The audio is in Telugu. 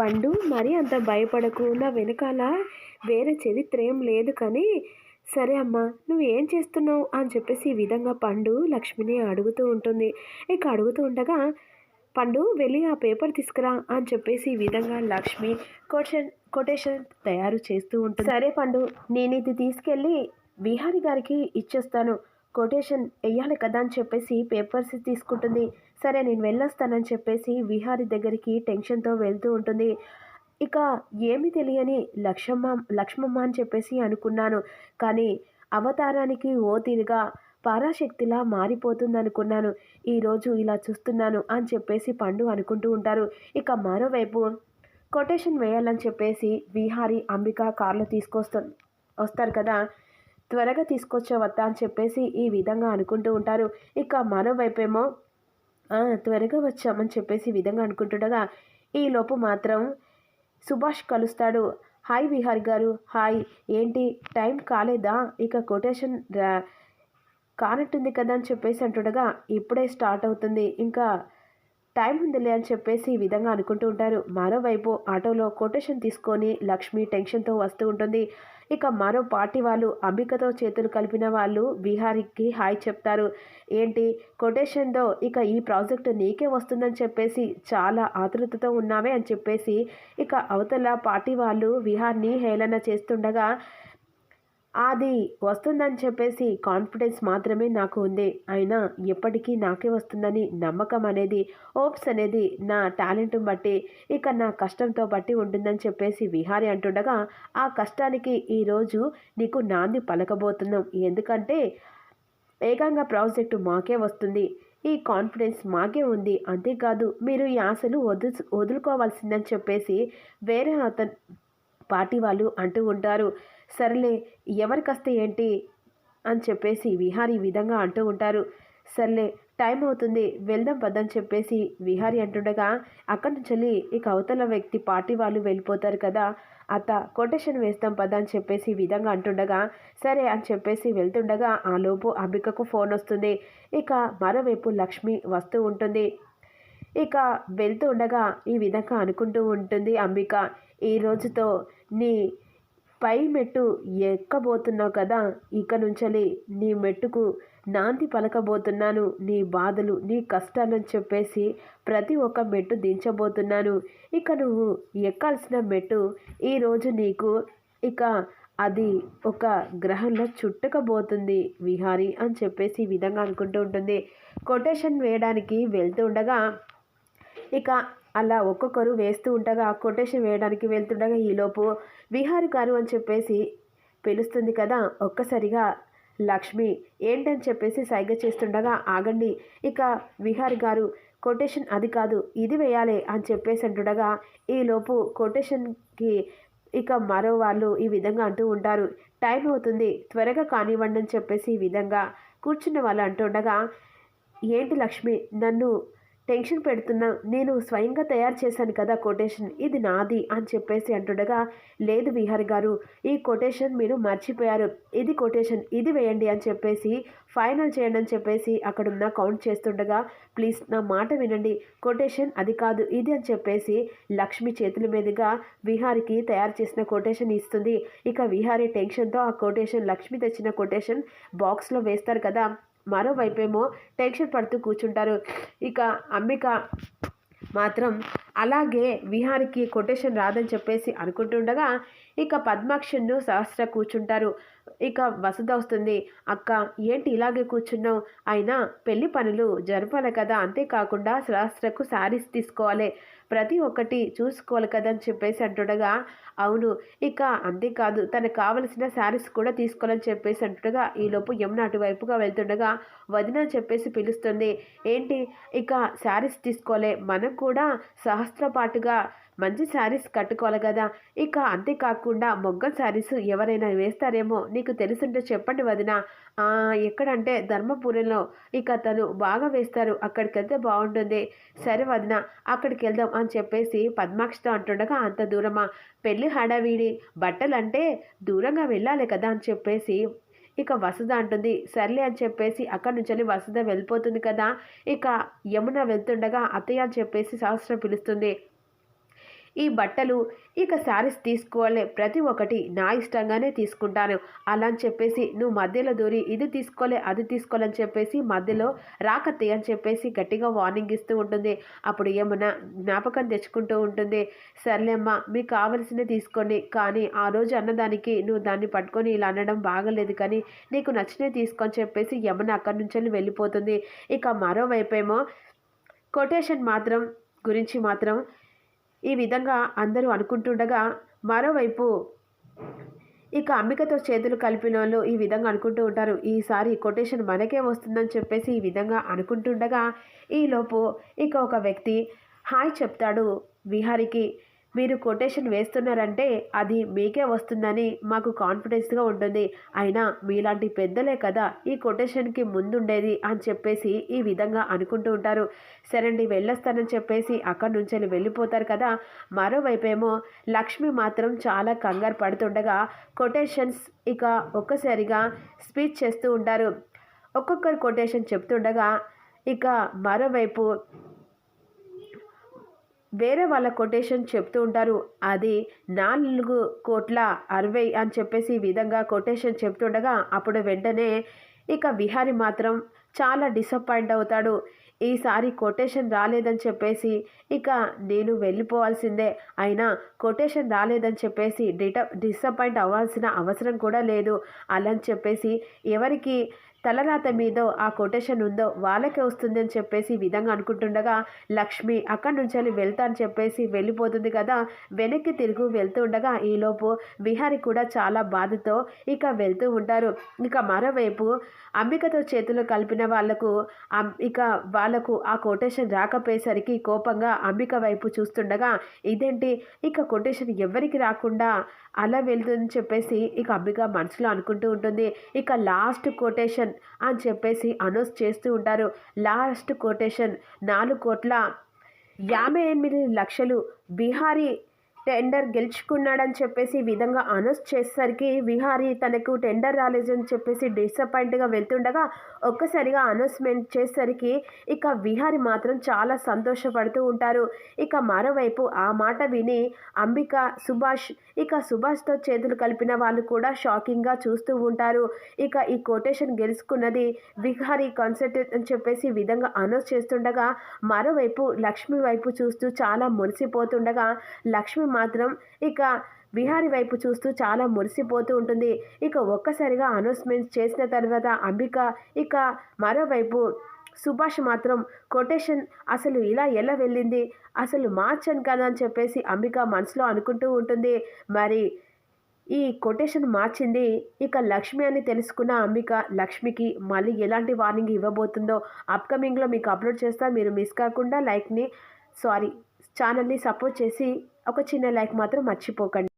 పండు మరి అంత భయపడకు నా వెనకాల వేరే చరిత్ర ఏం లేదు కానీ సరే అమ్మా నువ్వు ఏం చేస్తున్నావు? అని చెప్పేసి ఈ విధంగా పండు లక్ష్మిని అడుగుతూ ఉంటుంది. ఇక అడుగుతూ ఉండగా పండు వెళ్ళి ఆ పేపర్ తీసుకురా అని చెప్పేసి ఈ విధంగా లక్ష్మి కొటేషన్ కొటేషన్ తయారు చేస్తూ ఉంటుంది. సరే పండు నేను ఇది తీసుకెళ్ళి విహారి గారికి ఇచ్చేస్తాను. కొటేషన్ వెయ్యాలి కదా అని చెప్పేసి పేపర్స్ తీసుకుంటుంది. సరే నేను వెళ్ళొస్తానని చెప్పేసి విహారి దగ్గరికి టెన్షన్తో వెళ్తూ ఉంటుంది. ఇక ఏమి తెలియని లక్ష్మమ్మ లక్ష్మమ్మ అని చెప్పేసి అనుకున్నాను. కానీ అవతారానికి ఓ తీరుగా పారాశక్తిలా మారిపోతుందనుకున్నాను. ఈరోజు ఇలా చూస్తున్నాను అని చెప్పేసి పండు అనుకుంటూ ఉంటారు. ఇక మరోవైపు కొటేషన్ వేయాలని చెప్పేసి విహారి అంబిక కార్లో తీసుకొస్తా వస్తారు కదా. త్వరగా తీసుకొచ్చేవద్దా అని చెప్పేసి ఈ విధంగా అనుకుంటూ ఉంటారు. ఇక మరోవైపేమో త్వరగా వచ్చామని చెప్పేసి ఈ విధంగా అనుకుంటుండగా ఈలోపు మాత్రం సుభాష్ కలుస్తాడు. హాయ్ విహార్ గారు హాయ్. ఏంటి టైం కాలేదా? ఇక కొటేషన్ రా కానట్టుంది కదా అని చెప్పేసి అంటుండగా ఇప్పుడే స్టార్ట్ అవుతుంది. ఇంకా టైం ఉందిలే అని చెప్పేసి ఈ విధంగా అనుకుంటూ ఉంటారు. మరోవైపు ఆటోలో కొటేషన్ తీసుకొని లక్ష్మి టెన్షన్తో వస్తూ ఉంటుంది. ఇక మరో పార్టీ వాళ్ళు అంబికతో చేతులు కలిపిన వాళ్ళు బీహారీకి హాయ్ చెప్తారు. ఏంటి? కొటేషన్తో ఇక ఈ ప్రాజెక్టు నీకే వస్తుందని చెప్పేసి చాలా ఆతృతతో ఉన్నావే అని చెప్పేసి ఇక అవతల పార్టీ వాళ్ళు విహార్ని హేళన చేస్తుండగా అది వస్తుందని చెప్పేసి కాన్ఫిడెన్స్ మాత్రమే నాకు ఉంది. అయినా ఎప్పటికీ నాకే వస్తుందని నమ్మకం అనేది ఓప్స్ అనేది నా టాలెంట్ని బట్టి ఇక నా కష్టంతో బట్టి ఉంటుందని చెప్పేసి విహారి అంటుండగా ఆ కష్టానికి ఈరోజు నీకు నాంది పలకబోతున్నాం. ఎందుకంటే ఏకంగా ప్రాజెక్టు మాకే వస్తుంది. ఈ కాన్ఫిడెన్స్ మాకే ఉంది. అంతేకాదు మీరు ఈ ఆశలు వదు వదులుకోవాల్సిందని చెప్పేసి వేరే అతను పార్టీ వాళ్ళు అంటూ ఉంటారు. సర్లే ఎవరికొస్తే ఏంటి? అని చెప్పేసి విహారి ఈ విధంగా అంటూ ఉంటారు. సర్లే టైం అవుతుంది వెళ్దాం పద్దని చెప్పేసి విహారి అంటుండగా అక్కడి నుంచి వెళ్ళి ఇక అవతల వ్యక్తి పార్టీ వాళ్ళు వెళ్ళిపోతారు కదా అత్త కొటేషన్ వేస్తాం పద అని చెప్పేసి ఈ విధంగా అంటుండగా సరే అని చెప్పేసి వెళ్తుండగా ఆ లోపు అంబికకు ఫోన్ వస్తుంది. ఇక మరోవైపు లక్ష్మి వస్తూ ఉంటుంది. ఇక వెళ్తూ ఉండగా ఈ విధంగా అనుకుంటూ ఉంటుంది అంబిక. ఈ రోజుతో నీ పై మెట్టు ఎక్కబోతున్నావు కదా? ఇక నుంచలి నీ మెట్టుకు నాంది పలకబోతున్నాను. నీ బాధలు నీ కష్టాలని చెప్పేసి ప్రతి ఒక్క మెట్టు దించబోతున్నాను. ఇక నువ్వు ఎక్కాల్సిన మెట్టు ఈరోజు నీకు. ఇక అది ఒక గ్రహంలో చుట్టుకబోతుంది విహారి అని చెప్పేసి ఈ విధంగా అనుకుంటూ ఉంటుంది. కొటేషన్ వేయడానికి వెళ్తూ ఉండగా ఇక అలా ఒక్కొక్కరు వేస్తూ ఉండగా కొటేషన్ వేయడానికి వెళ్తుండగా ఈలోపు విహారి గారు అని చెప్పేసి పిలుస్తుంది కదా ఒక్కసారిగా లక్ష్మి ఏంటని చెప్పేసి సైగ చేస్తుండగా ఆగండి. ఇక విహారి గారు కొటేషన్ అది కాదు ఇది వేయాలి అని చెప్పేసి అంటుండగా ఈలోపు కొటేషన్కి ఇక మరో వాళ్ళు ఈ విధంగా అంటూ ఉంటారు. టైం అవుతుంది త్వరగా కానివ్వండి అని చెప్పేసి ఈ విధంగా కూర్చున్న వాళ్ళు అంటుండగా ఏంటి లక్ష్మి నన్ను టెన్షన్ పెడుతున్నా నేను స్వయంగా తయారు చేశాను కదా కొటేషన్. ఇది నాది అని చెప్పేసి అంటుండగా లేదు విహారి గారు ఈ కొటేషన్ మీరు మర్చిపోయారు. ఇది కొటేషన్. ఇది వేయండి అని చెప్పేసి ఫైనల్ చేయండి అని చెప్పేసి అక్కడున్న కౌంట్ చేస్తుండగా ప్లీజ్ నా మాట వినండి. కొటేషన్ అది కాదు ఇది అని చెప్పేసి లక్ష్మి చేతుల మీదుగా విహారికి తయారు చేసిన కొటేషన్ ఇస్తుంది. ఇక విహారీ టెన్షన్తో ఆ కొటేషన్ లక్ష్మి తెచ్చిన కొటేషన్ బాక్స్లో వేస్తారు కదా. మరోవైపేమో టెన్షన్ పడుతూ కూర్చుంటారు. ఇక అంబిక మాత్రం అలాగే విహారికి కొటేషన్ రాదని చెప్పేసి అనుకుంటుండగా ఇక పద్మాక్షన్ను సహస్ర కూర్చుంటారు. ఇక వసుధ వస్తుంది. అక్క ఏంటి ఇలాగే కూర్చున్నావు? అయినా పెళ్ళి పనులు జరపాలి కదా. అంతేకాకుండా సహస్రకు శారీస్ తీసుకోవాలి. ప్రతి ఒక్కటి చూసుకోవాలి కదా అని చెప్పేసి అంటుండగా అవును ఇక అంతేకాదు. తనకు కావలసిన శారీస్ కూడా తీసుకోవాలని చెప్పేసి అంటుండగా ఈలోపు యమున అటువైపుగా వెళ్తుండగా వదిన అని చెప్పేసి పిలుస్తుంది. ఏంటి? ఇక శారీస్ తీసుకోలే మనం కూడా సహ పాటుగా మంచి శారీస్ కట్టుకోవాలి కదా. ఇక అంతేకాకుండా మొగ్గం శారీస్ ఎవరైనా వేస్తారేమో నీకు తెలుసుంటే చెప్పండి వదిన. ఎక్కడంటే ధర్మపురంలో. ఇక తను బాగా వేస్తారు. అక్కడికి వెళ్తే బాగుంటుంది. సరే వదిన అక్కడికి వెళ్దాం అని చెప్పేసి పద్మాక్షితో అంటుండగా అంత దూరమా. పెళ్ళి హడావిడి బట్టలు అంటే దూరంగా వెళ్ళాలి కదా అని చెప్పేసి ఇక వసుధ అంటుంది సర్లే అని చెప్పేసి అక్కడి నుంచి వసుధ వెళ్ళిపోతుంది కదా. ఇక యమున వెళ్తుండగా అత్తయ్య అని చెప్పేసి సహస్రం పిలుస్తుంది. ఈ బట్టలు ఇక శారీస్ తీసుకోవాలి ప్రతి ఒక్కటి నా ఇష్టంగానే తీసుకుంటాను. అలా అని చెప్పేసి నువ్వు మధ్యలో దూరి ఇది తీసుకోలే అది తీసుకోవాలని చెప్పేసి మధ్యలో రాకత్తి అని చెప్పేసి గట్టిగా వార్నింగ్ ఇస్తూ ఉంటుంది. అప్పుడు ఏమన్నా జ్ఞాపకం తెచ్చుకుంటూ ఉంటుంది. సర్లేమ్మా మీకు కావలసినవి తీసుకోండి. కానీ ఆ రోజు అన్నదానికి నువ్వు దాన్ని పట్టుకొని ఇలా అనడం బాగలేదు కానీ నీకు నచ్చినవి తీసుకొని చెప్పేసి యమున అక్కడి నుంచి వెళ్ళిపోతుంది. ఇక మరోవైపేమో కొటేషన్ మాత్రం గురించి మాత్రం ఈ విధంగా అందరూ అనుకుంటుండగా మరోవైపు ఇక అంబికతో చేతులు కలిపిన వాళ్ళు ఈ విధంగా అనుకుంటూ ఉంటారు. ఈసారి కొటేషన్ మనకే వస్తుందని చెప్పేసి ఈ విధంగా అనుకుంటుండగా ఈలోపు ఇక ఒక వ్యక్తి హాయ్ చెప్తాడు విహారికి. మీరు కొటేషన్ వేస్తున్నారంటే అది మీకే వస్తుందని మాకు కాన్ఫిడెన్స్గా ఉంటుంది. అయినా మీలాంటి పెద్దలే కదా ఈ కొటేషన్కి ముందుండేది అని చెప్పేసి ఈ విధంగా అనుకుంటూ ఉంటారు. సరేండి వెళ్ళొస్తానని చెప్పేసి అక్కడి నుంచి వెళ్ళిపోతారు కదా. మరోవైపేమో లక్ష్మి మాత్రం చాలా కంగారు పడుతుండగా కొటేషన్స్ ఇక ఒక్కసారిగా స్పీచ్ చేస్తూ ఉంటారు. ఒక్కొక్కరు కొటేషన్ చెప్తుండగా ఇక మరోవైపు వేరే వాళ్ళ కొటేషన్ చెప్తూ ఉంటారు. అది నాలుగు కోట్ల అరవై అని చెప్పేసి ఈ విధంగా కొటేషన్ చెప్తుండగా అప్పుడు వెంటనే ఇక విహారి మాత్రం చాలా డిసప్పాయింట్ అవుతాడు. ఈసారి కొటేషన్ రాలేదని చెప్పేసి ఇక నేను వెళ్ళిపోవాల్సిందే. అయినా కొటేషన్ రాలేదని చెప్పేసి డిట డిసప్పాయింట్ అవ్వాల్సిన అవసరం కూడా లేదు. అలా అని చెప్పేసి ఎవరికి తలరాత మీదో ఆ కొటేషన్ ఉందో వాళ్ళకే వస్తుంది అని చెప్పేసి విధంగా అనుకుంటుండగా లక్ష్మి అక్కడి నుంచి వెళ్ళి వెళ్తా అని చెప్పేసి వెళ్ళిపోతుంది కదా. వెనక్కి తిరుగు వెళ్తూ ఉండగా ఈలోపు విహారి కూడా చాలా బాధతో ఇక వెళ్తూ ఉంటారు. ఇక మరోవైపు అంబికతో చేతులు కలిపిన వాళ్ళకు ఇక వాళ్ళకు ఆ కొటేషన్ రాకపోయేసరికి కోపంగా అంబిక వైపు చూస్తుండగా ఇదేంటి? ఇక కొటేషన్ ఎవరికి రాకుండా అలా వెళ్తుందని చెప్పేసి ఇక అంబిక మనసులో అనుకుంటూ ఉంటుంది. ఇక లాస్ట్ కొటేషన్ అని చెప్పేసి అనౌన్స్ చేస్తూ ఉంటారు. లాస్ట్ కోటేషన్ నాలుగు కోట్ల యాభై ఎనిమిది లక్షలు బీహారీ టెండర్ గెలుచుకున్నాడని చెప్పేసి ఈ విధంగా అనౌన్స్ చేసేసరికి విహారీ తనకు టెండర్ రాలేదని చెప్పేసి డిసప్పాయింట్గా వెళ్తుండగా ఒక్కసారిగా అనౌన్స్మెంట్ చేసేసరికి ఇక విహారి మాత్రం చాలా సంతోషపడుతూ ఉంటారు. ఇక మరోవైపు ఆ మాట విని అంబిక సుభాష్ ఇక సుభాష్తో చేతులు కలిపిన వాళ్ళు కూడా షాకింగ్గా చూస్తూ ఉంటారు. ఇక ఈ కొటేషన్ గెలుచుకున్నది విహారీ కాన్సర్ట్ అని చెప్పేసి విధంగా అనౌన్స్ చేస్తుండగా మరోవైపు లక్ష్మి వైపు చూస్తూ చాలా మురిసిపోతుండగా లక్ష్మి మాత్రం ఇక విహారి వైపు చూస్తూ చాలా మురిసిపోతూ ఉంటుంది. ఇక ఒక్కసారిగా అనౌన్స్మెంట్ చేసిన తర్వాత అంబిక ఇక మరోవైపు సుభాష్ మాత్రం కొటేషన్ అసలు ఇలా ఎలా వెళ్ళింది? అసలు మార్చను కదా అని చెప్పేసి అంబిక మనసులో అనుకుంటూ ఉంటుంది. మరి ఈ కొటేషన్ మార్చింది. ఇక లక్ష్మి అని తెలుసుకున్న అంబిక లక్ష్మికి మళ్ళీ ఎలాంటి వార్నింగ్ ఇవ్వబోతుందో అప్కమింగ్లో మీకు అప్లోడ్ చేస్తా. మీరు మిస్ కాకుండా లైక్ని సారీ ఛానల్ని సపోర్ట్ చేసి ఒక చిన్న లైక్ మాత్రం మర్చిపోకండి.